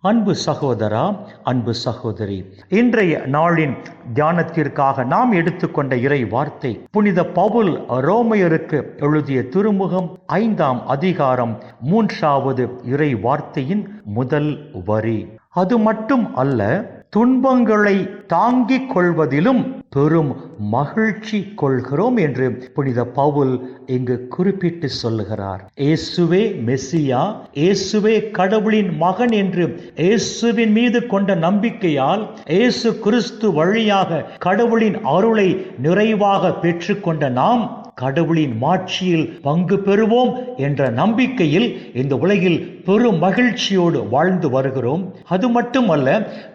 அன்பு சகோதரா அன்பு சகோதரி இன்றைய நாளின் தியானத்திற்காக நாம் எடுத்துக்கொண்ட இறை வார்த்தை புனித பவுல் ரோமையருக்கு எழுதிய திருமுகம் ஐந்தாம் அதிகாரம் மூன்றாவது இறை வார்த்தையின் முதல் வரி. அது மட்டும் அல்ல துன்பங்களை தாங்கிக் கொள்வதிலும் பெரும் மகிழ்ச்சி கொள்கிறோம் என்று புனித பவுல் இங்கு குறிப்பிட்டு சொல்லுகிறார். இயேசுவே மெஸ்ஸியா இயேசுவே கடவுளின் மகன் என்று இயேசுவின் மீது கொண்ட நம்பிக்கையால் இயேசு கிறிஸ்து வழியாக கடவுளின் அருளை நிறைவாக பெற்றுக்கொண்ட நாம் கடவுளின் மாட்சியில் பங்கு பெறுவோம் என்ற நம்பிக்கையில் இந்த உலகில் பெரும் மகிழ்ச்சியோடு வாழ்ந்து வருகிறோம். அது மட்டுமல்ல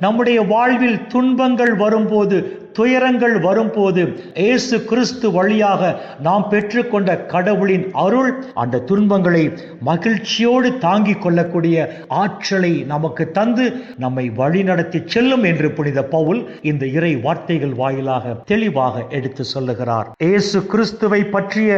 நம்முடைய வாழ்வில் துன்பங்கள் வரும்போது துயரங்கள் வரும்போது இயேசு கிறிஸ்து வழியாக நாம் பெற்றுக்கொண்ட கடவுளின் அருள் அந்த துன்பங்களை மகிழ்ச்சியோடு தாங்கிக் கொள்ளக்கூடிய ஆற்றலை நமக்கு தந்து நம்மை வழிநடத்தி செல்லும் என்று புனித பவுல் இந்த இறை வார்த்தைகள் வாயிலாக தெளிவாக எடுத்து சொல்லுகிறார். இயேசு கிறிஸ்துவை பற்றிய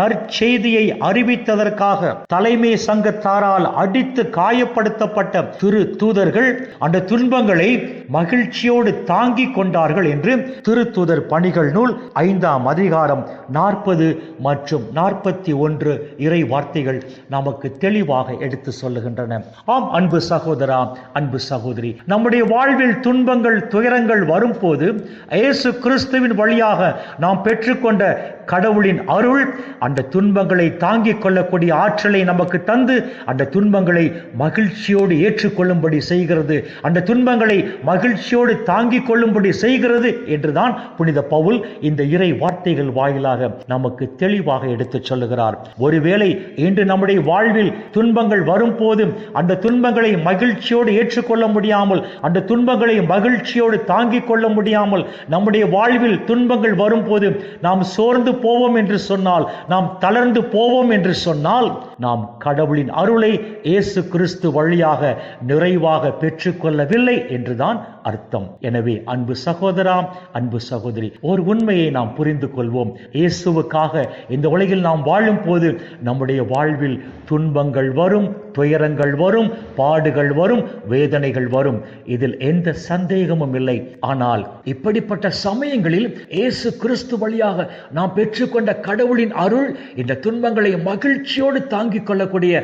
நற்செய்தியை அறிவித்ததற்காக தலைமை சங்கத்தாரால் அடித்து காயப்படுத்தப்பட்ட திரு தூதர்கள் அந்த துன்பங்களை மகிழ்ச்சியோடு தாங்கிக் கொண்டார்கள் என்று திருத்துதர் பணிகள் நூல் ஐந்தாம் அதிகாரம் நாற்பது மற்றும் நாற்பத்தி ஒன்று இறை வார்த்தைகள் நமக்கு தெளிவாக எடுத்து சொல்லுகின்றன. ஆம் அன்பு சகோதரா அன்பு சகோதரி நம்முடைய வாழ்வில் துன்பங்கள் துயரங்கள் வரும்போது இயேசு கிறிஸ்துவின் வழியாக நாம் பெற்றுக்கொண்ட கடவுளின் அருள் அந்த துன்பங்களை தாங்கிக் கொள்ளக்கூடிய ஆற்றலை நமக்கு தந்து அந்த துன்பங்கள் துன்பங்களை மகிழ்ச்சியோடு ஏற்றுக்கொள்ளும்படி செய்கிறது. அந்த துன்பங்களை மகிழ்ச்சியோடு தாங்கிக் கொள்ளும்படி செய்கிறது என்றுதான் புனித பவுல் இந்த இறை வார்த்தைகள் வாயிலாக நமக்கு தெளிவாக எடுத்துச் சொல்லுகிறார். ஒருவேளை இன்று நம்முடைய வாழ்வில் துன்பங்கள் வரும்போது அந்த துன்பங்களை மகிழ்ச்சியோடு ஏற்றுக்கொள்ள முடியாமல் அந்த துன்பங்களை மகிழ்ச்சியோடு தாங்கிக் கொள்ள முடியாமல் நம்முடைய வாழ்வில் துன்பங்கள் வரும்போது நாம் சோர்ந்து போவோம் என்று சொன்னால் நாம் தளர்ந்து போவோம் என்று சொன்னால் நாம் கடவுளின் அருளை இயேசு கிறிஸ்து வழியாக நிறைவாக பெற்றுக்கொள்ளவில்லை என்றுதான் அர்த்தம். எனவே அன்பு சகோதரா அன்பு சகோதரி ஒரு உண்மையை நாம் புரிந்து கொள்வோம். இயேசுவுக்காக இந்த உலகில் நாம் வாழும் போது நம்முடைய வாழ்வில் துன்பங்கள் வரும் துயரங்கள் வரும் பாடுகள் வரும் வேதனைகள் வரும். இதில் எந்த சந்தேகமும் இல்லை. ஆனால் இப்படிப்பட்ட சமயங்களில் இயேசு கிறிஸ்து வழியாக நாம் பெற்றுக்கொண்ட கடவுளின் அருள் இந்த துன்பங்களை மகிழ்ச்சியோடு தாங்கிக் கொள்ளக்கூடிய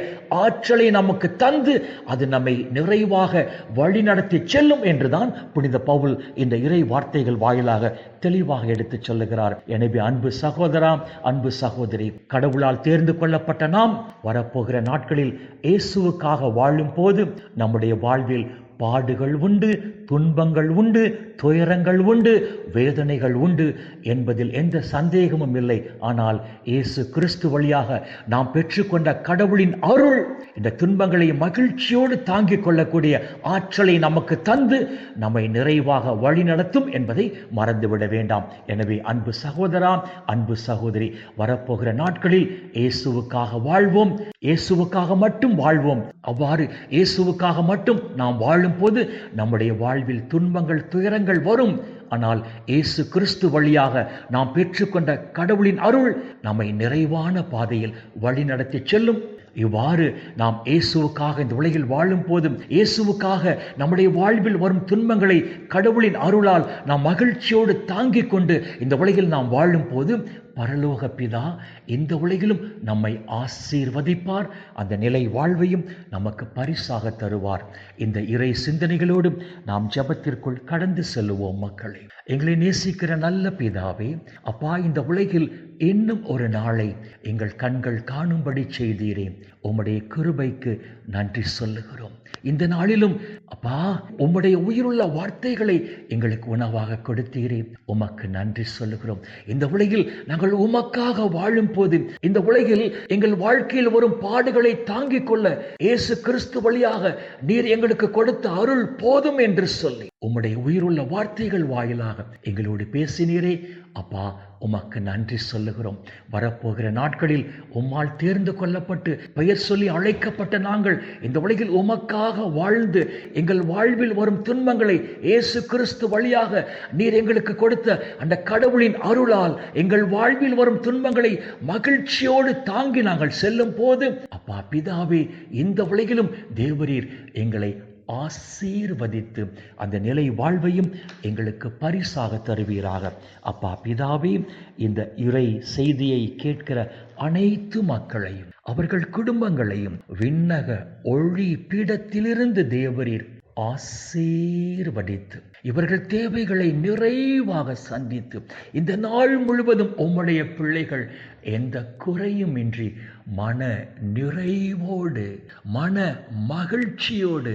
ஆற்றலை நமக்கு தந்து அது நம்மை நிறைவாக வழிநடத்தி செல்லும் என்றுதான் புனித பவுல் இந்த இறை வார்த்தைகள் வாயிலாக தெளிவாக எடுத்துச் சொல்லுகிறார். எனவே அன்பு சகோதரா அன்பு சகோதரி கடவுளால் தேர்ந்து கொள்ளப்பட்ட நாம் வரப்போகிற நாட்களில் இயேசுவுக்காக வாழும் போது நம்முடைய வாழ்வில் பாடுகள் உண்டு துன்பங்கள் உண்டு துயரங்கள் உண்டு வேதனைகள் உண்டு என்பதில் எந்த சந்தேகமும் இல்லை. ஆனால் இயேசு கிறிஸ்து வழியாக நாம் பெற்றுக்கொண்ட கடவுளின் அருள் இந்த துன்பங்களை மகிழ்ச்சியோடு தாங்கிக் கொள்ளக்கூடிய ஆற்றலை நமக்கு தந்து நம்மை நிறைவாக வழிநடத்தும் என்பதை மறந்துவிட வேண்டாம். எனவே அன்பு சகோதரா அன்பு சகோதரி வரப்போகிற நாட்களில் இயேசுவுக்காக வாழ்வோம் இயேசுவுக்காக மட்டும் வாழ்வோம். அவ்வாறு இயேசுவுக்காக மட்டும் நாம் வாழும் போது நம்முடைய வாழ்வில் துன்பங்கள் துயரங்கள் வரும். ஆனால் இயேசு கிறிஸ்து வழியாக நாம் பெற்றுக்கொண்ட கடவுளின் அருள் நம்மை நிறைவான பாதையில் வழிநடத்தி செல்லும். இவ்வாறு நாம் இயேசுவுக்காக இந்த உலகில் வாழும் போதும் இயேசுவுக்காக நம்முடைய வாழ்வில் வரும் துன்பங்களை கடவுளின் அருளால் நாம் மகிழ்ச்சியோடு தாங்கிக் கொண்டு இந்த உலகில் நாம் வாழும் போது பரலோக பிதா இந்த உலகிலும் நம்மை ஆசீர்வதிப்பார். அந்த நிலை வாழ்வையும் நமக்கு பரிசாக தருவார். இந்த இறை சிந்தனைகளோடும் நாம் ஜபத்திற்குள் கடந்து செல்லுவோம் மக்களை. எங்களை நேசிக்கிற நல்ல பிதாவே அப்பா இந்த உலகில் இன்னும் ஒரு நாளை எங்கள் கண்கள் காணும்படி செய்தீரே. உம்முடைய கிருபைக்கு நன்றி சொல்லுகிறோம். இந்த நாளிலும் அப்பா உம்முடைய உயிருள்ள வார்த்தைகளை எங்களுக்கு உணவாக கொடுத்தீரே. உமக்கு நன்றி சொல்லுகிறோம். இந்த உலகில் நாங்கள் உமக்காக வாழும் போது இந்த உலகில் எங்கள் வாழ்க்கையில் வரும் பாடுகளை தாங்கிக் கொள்ள இயேசு கிறிஸ்து வழியாக நீர் எங்களுக்கு கொடுத்த அருள் போதும் என்று சொல்லி உம்முடைய உயிருள்ள வார்த்தைகள் வாயிலாக எங்களோடு பேசினீரே. அப்பா உமக்கு நன்றி சொல்லுகிறோம். வரப்போகிற நாட்களில் உம்மால் தேர்ந்து கொள்ளப்பட்டு பெயர் பெயர் சொல்லி அழைக்கப்பட்ட நாங்கள் இந்த உலகில் உமக்காக வாழ்ந்து எங்கள் வாழ்வில் வரும் துன்பங்களை இயேசு கிறிஸ்து வழியாக நீர் எங்களுக்கு கொடுத்த அந்த கடவுளின் அருளால் எங்கள் வாழ்வில் வரும் துன்பங்களை மகிழ்ச்சியோடு தாங்கி நாங்கள் செல்லும் போது அப்பா பிதாவே இந்த உலகிலும் தேவரீர் எங்களை ஆசீர்வதித்து அந்த நிலை வாழ்வையும் எங்களுக்கு பரிசாக தருவீராக. அப்பா பிதாவே இந்த இறை செய்தியை கேட்கிற அனைத்து மக்களையும் அவர்கள் குடும்பங்களையும் விண்ணக ஒளி பீடத்திலிருந்து தேவரீர் ஆசீர்வதித்து இவர்கள் தேவைகளை நிறைவாக சந்தித்து இந்த நாள் முழுவதும் உம்முடைய பிள்ளைகள் எந்த குறையும் இன்றி மன நிறைவோடு மன மகிழ்ச்சியோடு